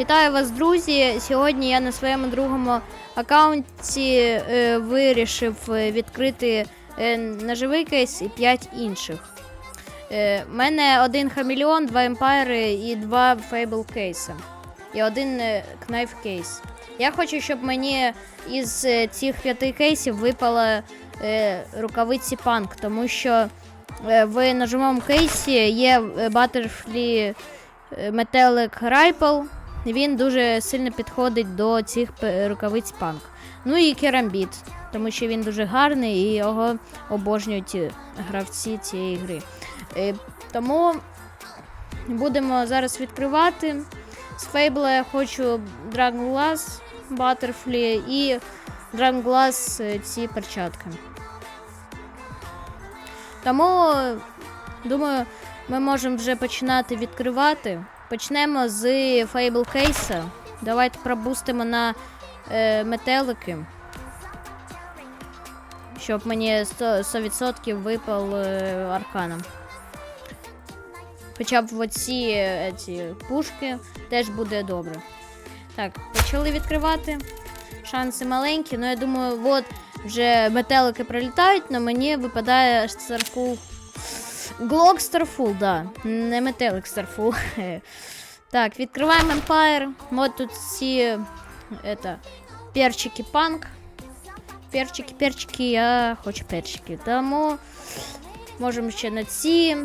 Вітаю вас, друзі! Сьогодні я на своєму другому аккаунті е, вирішив е, відкрити е, ножовий кейс і 5 інших. Е, У мене один хамелеон, два емпайри і два фейбл кейса. І один е, кнайф кейс. Я хочу, щоб мені із е, цих п'яти кейсів випала е, рукавиці панк, тому що е, в ножовому кейсі є е, Butterfly е, Metallic Rifle. Він дуже сильно підходить до цих рукавиць панк. Ну і керамбіт, тому що він дуже гарний і його обожнюють е, гравці цієї гри. Е, Тому будемо зараз відкривати. З Фейбла я хочу Dragon Glass, Butterfly і Dragon Glass е, ці перчатки. Тому, думаю, ми можемо вже починати відкривати. Почнемо з Fable кейса. Давайте пробустимо на е, метелики. Щоб мені 100%, 100% випав е, арканом. Хоча б оці е, ці пушки теж буде добре. Так, почали відкривати. Шанси маленькі, але я думаю, от вже метелики прилітають, але мені випадає Starful. Glock Starful, да. Не метелик Starful. Так, відкриваємо Empire. От тут всі это, перчики панк. Перчики, перчики, я хочу перчики. Тому можемо ще на ці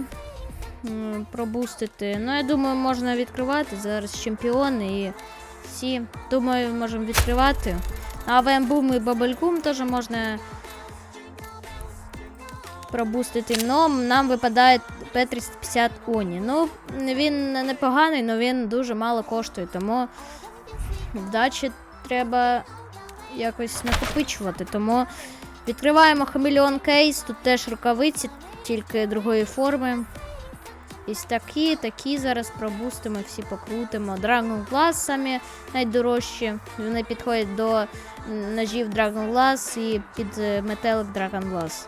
пробустити. Ну, я думаю, можна відкривати. Зараз чемпіони і всі. Думаю, можемо відкривати. А Вембум і Бабелькум теж можна пробустити. Но нам випадає П-350 Оні. Ну, він непоганий, але він дуже мало коштує, тому вдачі треба якось накопичувати. Тому відкриваємо хамелеон кейс, тут теж рукавиці, тільки другої форми. Ось такі, такі зараз пробустимо, всі покрутимо. Dragon Glass самі найдорожчі. Вони підходять до ножів Dragon Glass і під е, метелик Dragon Glass.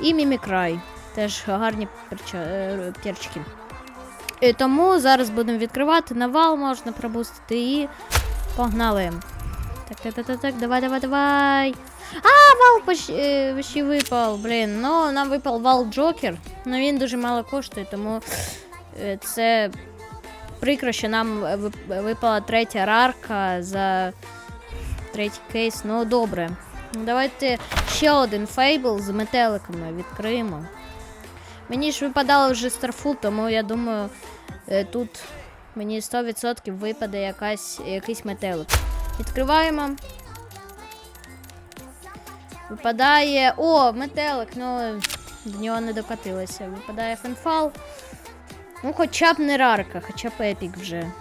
І Мімікрай. Теж гарні е, перчики. І тому зараз будемо відкривати. Навал можна пробустити і погнали. Так, так, так, так, так, давай, давай, давай. А, вал е, почти випав, блін. Ну, нам випав вал Джокер. Ну він дуже мало коштує, тому е, це прикро, що нам е, випала третя рарка за третій кейс. Ну, добре. Давайте ще один фейбл з метеликами відкриємо. Мені ж випадало вже Starful, тому я думаю, е, тут мені 100% випаде якась, якийсь метелик. Відкриваємо. Випадає. О, метелик, ну до нього не докатилося. Випадає фенфал. Ну, хоча б не рарка, хоча б епік вже.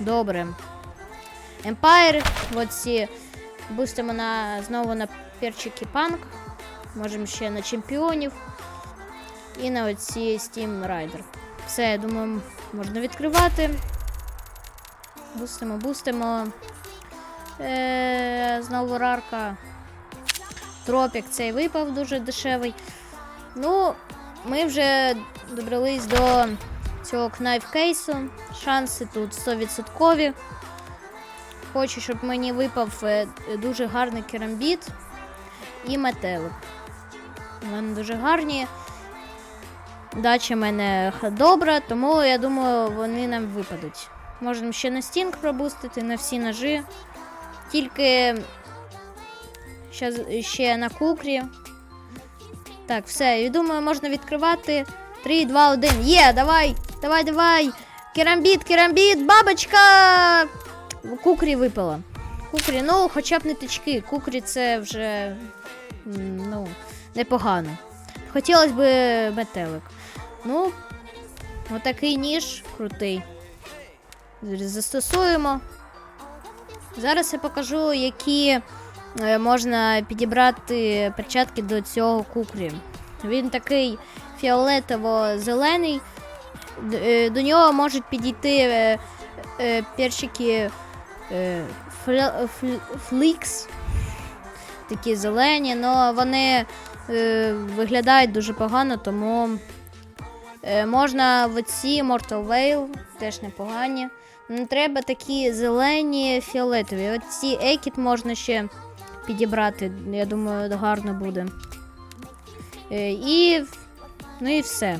Добре. Empire, от ці бустимо на, знову на перчики панк. Можемо ще на чемпіонів. І на оці Steam Rider. Все, я думаю, можна відкривати. Бустимо, бустимо. Е, знову рарка. Тропік цей випав дуже дешевий. Ну, ми вже добрались до цього кнайф кейсу. Шанси тут 100%. Хочу, щоб мені випав е, дуже гарний керамбіт і метелик. Мене дуже гарні. Дача в мене добра, тому я думаю, вони нам випадуть. Можемо ще на стінг пробустити, на всі ножі. Тільки ще, ще на кукрі. Так, все, я думаю, можна відкривати. 3, 2, 1. Є, давай! Давай, давай! Керамбіт, керамбіт, бабочка! Кукрі випала. Кукрі, ну, хоча б не тички. Кукрі це вже ну, непогано. Хотілося б метелик. Ну, отакий ніж крутий. Застосуємо. Зараз я покажу, які е, можна підібрати перчатки до цього кукрі. Він такий фіолетово-зелений. Е, До нього можуть підійти е, перчики флікс. Такі зелені, але вони е, виглядають дуже погано, тому е, можна в оці Mortal Veil, теж непогані. М, Треба такі зелені фіолетові. От ці екіт можна ще підібрати. Я думаю, гарно буде. Е, І, ну і все.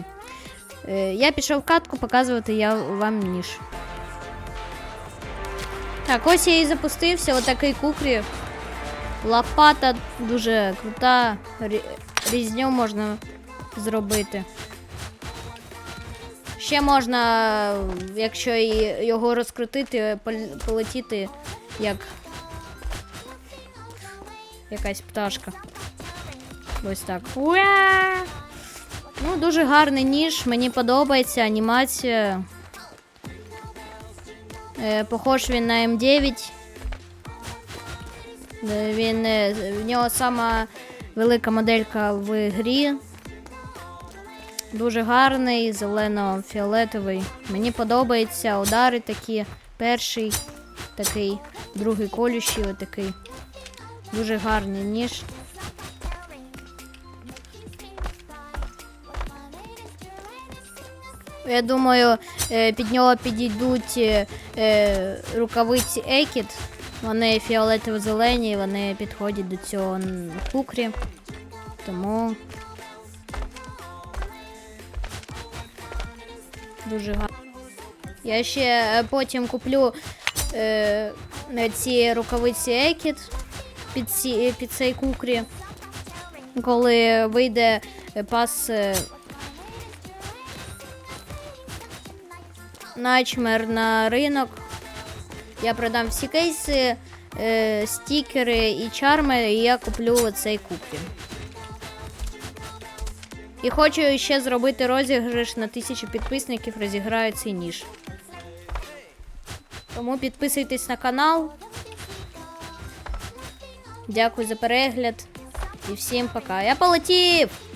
Е, Я пішов в катку показувати я вам ніж. Так, ось я і запустився, отакий кукрі. Лопата дуже крута. Різню можна зробити. Ще можна, якщо його розкрутити, полетіти як якась пташка. Ось так. Уа! Ну, дуже гарний ніж, мені подобається анімація. Е, похож він на М9. Е, Він, е, в нього сама велика моделька в грі. Дуже гарний, зелено-фіолетовий. Мені подобається удари такі. Перший такий, другий колющий отакий. Дуже гарний ніж. Я думаю, е, під нього підійдуть е, е, рукавиці Екіт. Вони фіолетово-зелені, вони підходять до цього кукрі. Тому дуже гарно. Я ще потім куплю е, ці рукавиці Екіт під, ці, під цей кукрі. Коли вийде пас Начмер на ринок. Я продам всі кейси, е, стікери і чарми, і я куплю цей купі. І хочу ще зробити розіграш на тисячу підписників, розіграю цей ніж. Тому підписуйтесь на канал. Дякую за перегляд. І всім пока. Я полетів!